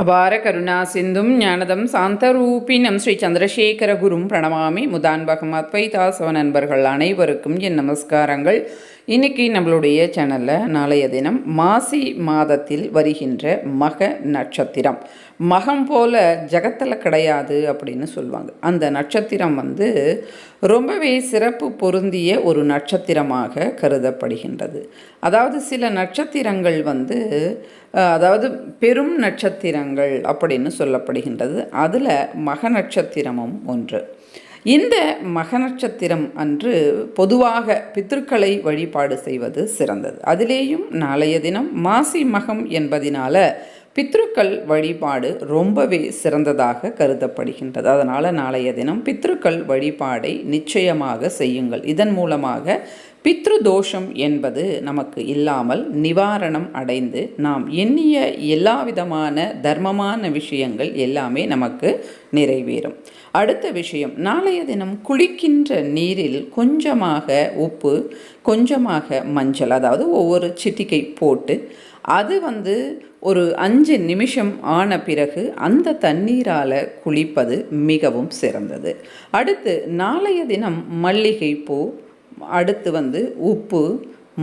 அபார கருணா சிந்தும் ஞானதம் சாந்தரூபினம் ஸ்ரீ சந்திரசேகர குரும் பிரணமாமி. முதான்பகம் அத்வைதாசவ நண்பர்கள் அனைவருக்கும் என் நமஸ்காரங்கள். இன்னைக்கு நம்மளுடைய சேனலில் நாளைய தினம் மாசி மாதத்தில் வருகின்ற மக நட்சத்திரம். மகம் போல ஜகத்தில் கிடையாது அப்படின்னு சொல்லுவாங்க அந்த நட்சத்திரம் வந்து ரொம்பவே சிறப்பு பொருந்திய ஒரு நட்சத்திரமாக கருதப்படுகின்றது. அதாவது சில நட்சத்திரங்கள் வந்து அதாவது பெரும் நட்சத்திரங்கள் அப்படின்னு சொல்லப்படுகின்றது. அதில் மக நட்சத்திரமும் ஒன்று. இந்த மக நட்சத்திரம் அன்று பொதுவாக பித்ருக்களை வழிபாடு செய்வது சிறந்தது. அதிலேயும் நாளைய தினம் மாசி மகம் என்பதினால பித்ருக்கள் வழிபாடு ரொம்பவே சிறந்ததாக கருதப்படுகின்றது. அதனால் நாளைய தினம் பித்ருக்கள் வழிபாடை நிச்சயமாக செய்யுங்கள். இதன் மூலமாக பித்ரு தோஷம் என்பது நமக்கு இல்லாமல் நிவாரணம் அடைந்து நாம் எண்ணிய எல்லா விதமான தர்மமான விஷயங்கள் எல்லாமே நமக்கு நிறைவேறும். அடுத்த விஷயம் நாளைய தினம் குளிக்கின்ற நீரில் கொஞ்சமாக உப்பு கொஞ்சமாக மஞ்சள் அதாவது ஒவ்வொரு சிட்டிகை போட்டு அது வந்து ஒரு அஞ்சு நிமிஷம் ஆன பிறகு அந்த தண்ணீரால் குளிப்பது மிகவும் சிறந்தது. அடுத்து நாளைய தினம் மல்லிகை பூ அடுத்து வந்து உப்பு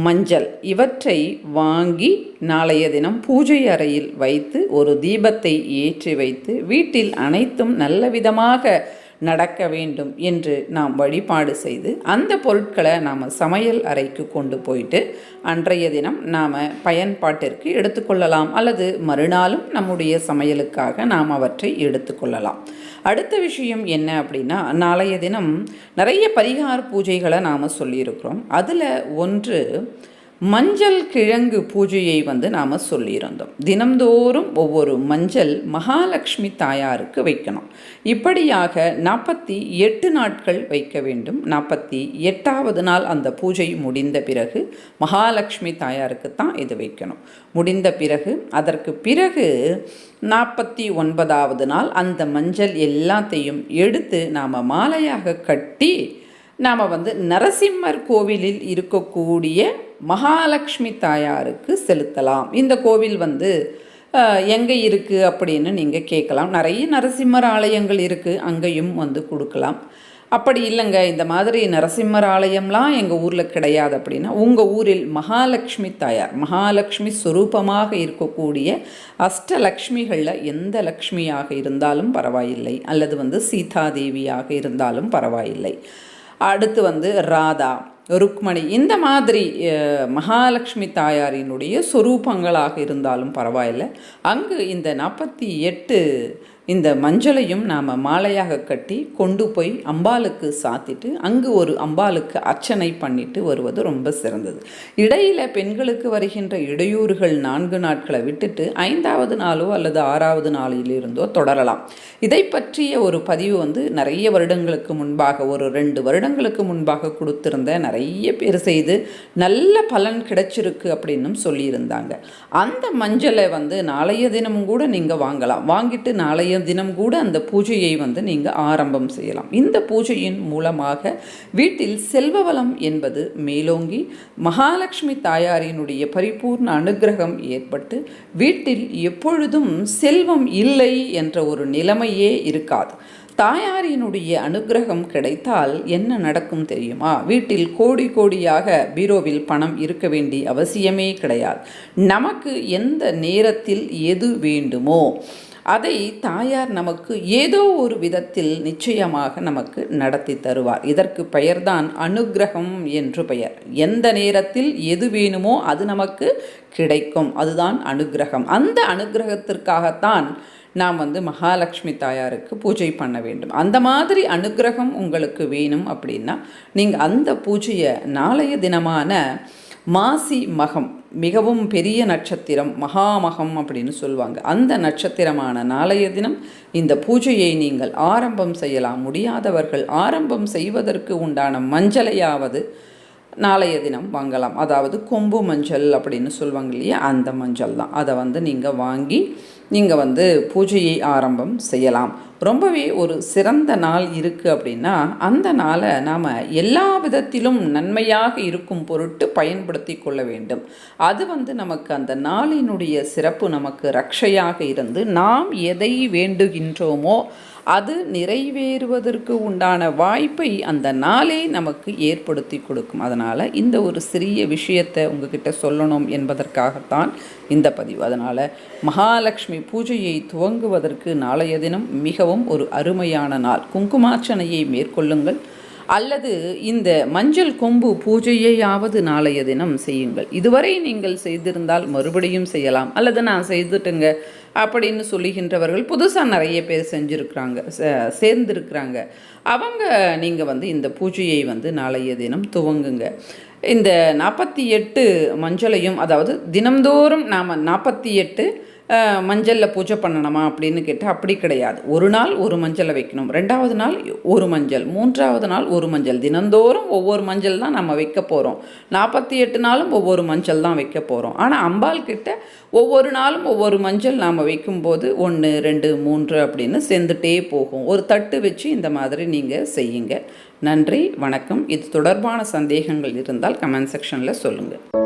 மஞ்சள் இவற்றை வாங்கி நாளைய தினம் பூஜை அறையில் வைத்து ஒரு தீபத்தை ஏற்றி வைத்து வீட்டில் அனைத்தும் நல்ல விதமாக நடக்க வேண்டும் என்று நாம் வழிபாடு செய்து அந்த பொருட்களை நாம் சமையல் அறைக்கு கொண்டு போயிட்டு அன்றைய தினம் நாம் பயன்பாட்டிற்கு எடுத்துக்கொள்ளலாம் அல்லது மறுநாளும் நம்முடைய சமையலுக்காக நாம் அவற்றை எடுத்துக்கொள்ளலாம். அடுத்த விஷயம் என்ன அப்படின்னா நாளைய தினம் நிறைய பரிகார பூஜைகளை நாம் சொல்லியிருக்கிறோம். அதில் ஒன்று மஞ்சள் கிழங்கு பூஜையை வந்து நாம் சொல்லியிருந்தோம். தினம்தோறும் ஒவ்வொரு மஞ்சள் மகாலட்சுமி தாயாருக்கு வைக்கணும். இப்படியாக நாற்பத்தி எட்டு நாட்கள் வைக்க வேண்டும். நாற்பத்தி எட்டாவது நாள் அந்த பூஜை முடிந்த பிறகு மகாலட்சுமி தாயாருக்கு தான் இது வைக்கணும். முடிந்த பிறகு அதற்கு பிறகு நாற்பத்தி ஒன்பதாவது நாள் அந்த மஞ்சள் எல்லாத்தையும் எடுத்து நாம் மாலையாக கட்டி நாம் வந்து நரசிம்மர் கோவிலில் இருக்கக்கூடிய மகாலட்சுமி தாயாருக்கு செலுத்தலாம். இந்த கோவில் வந்து எங்கே இருக்குது அப்படின்னு நீங்கள் கேட்கலாம். நிறைய நரசிம்மர் ஆலயங்கள் இருக்குது அங்கேயும் வந்து கொடுக்கலாம். அப்படி இல்லைங்க. இந்த மாதிரி நரசிம்மர் ஆலயம்லாம் எங்கள் ஊரில் கிடையாது அப்படின்னா உங்கள் ஊரில் மகாலட்சுமி தாயார் மகாலட்சுமி ஸ்வரூபமாக இருக்கக்கூடிய அஷ்டலக்ஷ்மிகளில் எந்த லக்ஷ்மியாக இருந்தாலும் பரவாயில்லை. அல்லது வந்து சீதாதேவியாக இருந்தாலும் பரவாயில்லை. அடுத்து வந்து ராதா ருக்மணி. இந்த மாதிரி மகாலட்சுமி தாயாரினுடைய சொரூபங்களாக இருந்தாலும் பரவாயில்லை. அங்கு இந்த நாற்பத்தி எட்டு இந்த மஞ்சளையும் நாம் மாலையாக கட்டி கொண்டு போய் அம்பாளுக்கு சாத்திட்டு அங்கு ஒரு அம்பாளுக்கு அர்ச்சனை பண்ணிட்டு வருவது ரொம்ப சிறந்தது. இடையில பெண்களுக்கு வருகின்ற இடையூறுகள் நான்கு நாட்களை விட்டுட்டு ஐந்தாவது நாளோ அல்லது ஆறாவது நாளிலிருந்தோ தொடரலாம். இதை பற்றிய ஒரு பதிவு வந்து நிறைய வருடங்களுக்கு முன்பாக ஒரு ரெண்டு வருடங்களுக்கு முன்பாக கொடுத்திருந்த நிறைய பேர் செய்து நல்ல பலன் கிடைச்சிருக்கு அப்படின்னும் சொல்லியிருந்தாங்க. அந்த மஞ்சளை வந்து நாளைய தினமும் கூட நீங்கள் வாங்கலாம். வாங்கிட்டு நாளைய தினம் கூட அந்த பூஜையை வந்து நீங்கள் ஆரம்பம் செய்யலாம். இந்த பூஜையின் மூலமாக வீட்டில் செல்வ வளம் என்பது மேலோங்கி மகாலட்சுமி தாயாரினுடைய பரிபூர்ண அனுக்கிரகம் ஏற்பட்டு வீட்டில் எப்பொழுதும் செல்வம் இல்லை என்ற ஒரு நிலைமையே இருக்காது. தாயாரினுடைய அனுக்கிரகம் கிடைத்தால் என்ன நடக்கும் தெரியுமா? வீட்டில் கோடி கோடியாக பீரோவில் பணம் இருக்க வேண்டிய அவசியமே கிடையாது. நமக்கு எந்த நேரத்தில் எது வேண்டுமோ அதை தாயார் நமக்கு ஏதோ ஒரு விதத்தில் நிச்சயமாக நமக்கு நடத்தி தருவார். இதற்கு பெயர்தான் அனுக்கிரகம் என்று பெயர். எந்த நேரத்தில் எது வேணுமோ அது நமக்கு கிடைக்கும். அதுதான் அனுக்கிரகம் அந்த அனுக்கிரகத்திற்காகத்தான் நாம் வந்து மகாலட்சுமி தாயாருக்கு பூஜை பண்ண வேண்டும். அந்த மாதிரி அனுக்கிரகம் உங்களுக்கு வேணும் அப்படின்னா நீங்கள் அந்த பூஜையை நாளைய தினமான மாசி மகம் மிகவும் பெரிய நட்சத்திரம் மகாமகம் அப்படின்னு சொல்லுவாங்க. அந்த நட்சத்திரமான நாளைய தினம் இந்த பூஜையை நீங்கள் ஆரம்பம் செய்யலாம். முடியாதவர்கள் ஆரம்பம் செய்வதற்கு உண்டான மஞ்சளையாவது நாளைய தினம் வாங்கலாம் அதாவது கொம்பு மஞ்சள் அப்படின்னு சொல்லுவாங்க இல்லையா? அந்த மஞ்சள் தான். அதை வந்து நீங்கள் வாங்கி நீங்கள் வந்து பூஜையை ஆரம்பம் செய்யலாம். ரொம்பவே ஒரு சிறந்த நாள் இருக்குது அப்படின்னா அந்த நாளை நாம் எல்லா விதத்திலும் நன்மையாக இருக்கும் பொருட்டு பயன்படுத்தி கொள்ள வேண்டும். அது வந்து நமக்கு அந்த நாளினுடைய சிறப்பு நமக்கு ரக்ஷையாக இருந்து நாம் எதை வேண்டுகின்றோமோ அது நிறைவேறுவதற்கு உண்டான வாய்ப்பை அந்த நாளே நமக்கு ஏற்படுத்தி கொடுக்கும். அதனால் இந்த ஒரு சிறிய விஷயத்தை உங்ககிட்ட சொல்லணும் என்பதற்காகத்தான் இந்த பதிவு. அதனால் மகாலட்சுமி பூஜையை துவங்குவதற்கு நாளைய தினம் மிகவும் ஒரு அருமையான நாள். குங்குமார்ச்சனையை மேற்கொள்ளுங்கள். அல்லது இந்த மஞ்சள் கொம்பு பூஜையையாவது நாளைய தினம் செய்யுங்கள். இதுவரை நீங்கள் செய்திருந்தால் மறுபடியும் செய்யலாம். அல்லது நான் செய்துட்டுங்க அப்படின்னு சொல்லுகின்றவர்கள் புதுசாக நிறைய பேர் செஞ்சுருக்குறாங்க சே- அவங்க நீங்கள் வந்து இந்த பூஜையை வந்து நாளைய தினம் துவங்குங்க. இந்த நாற்பத்தி எட்டு மஞ்சளையும் அதாவது தினம்தோறும் நாம் நாற்பத்தி எட்டு மஞ்சளில் பூஜை பண்ணணுமா அப்படின்னு கேட்டால் அப்படி கிடையாது. ஒரு நாள் ஒரு மஞ்சளை வைக்கணும். ரெண்டாவது நாள் ஒரு மஞ்சள். மூன்றாவது நாள் ஒரு மஞ்சள். தினந்தோறும் ஒவ்வொரு மஞ்சள் தான் நம்ம வைக்க போகிறோம் நாற்பத்தி எட்டு நாளும் ஒவ்வொரு மஞ்சள் தான் வைக்க போகிறோம் ஆனால் அம்பாள் கிட்ட ஒவ்வொரு நாளும் ஒவ்வொரு மஞ்சள் நாம் வைக்கும்போது ஒன்று ரெண்டு மூன்று அப்படின்னு சேர்ந்துட்டே போகும். ஒரு தட்டு வச்சு இந்த மாதிரி நீங்கள் செய்யுங்க. நன்றி வணக்கம். இது தொடர்பான சந்தேகங்கள் இருந்தால் கமெண்ட் செக்ஷனில் சொல்லுங்கள்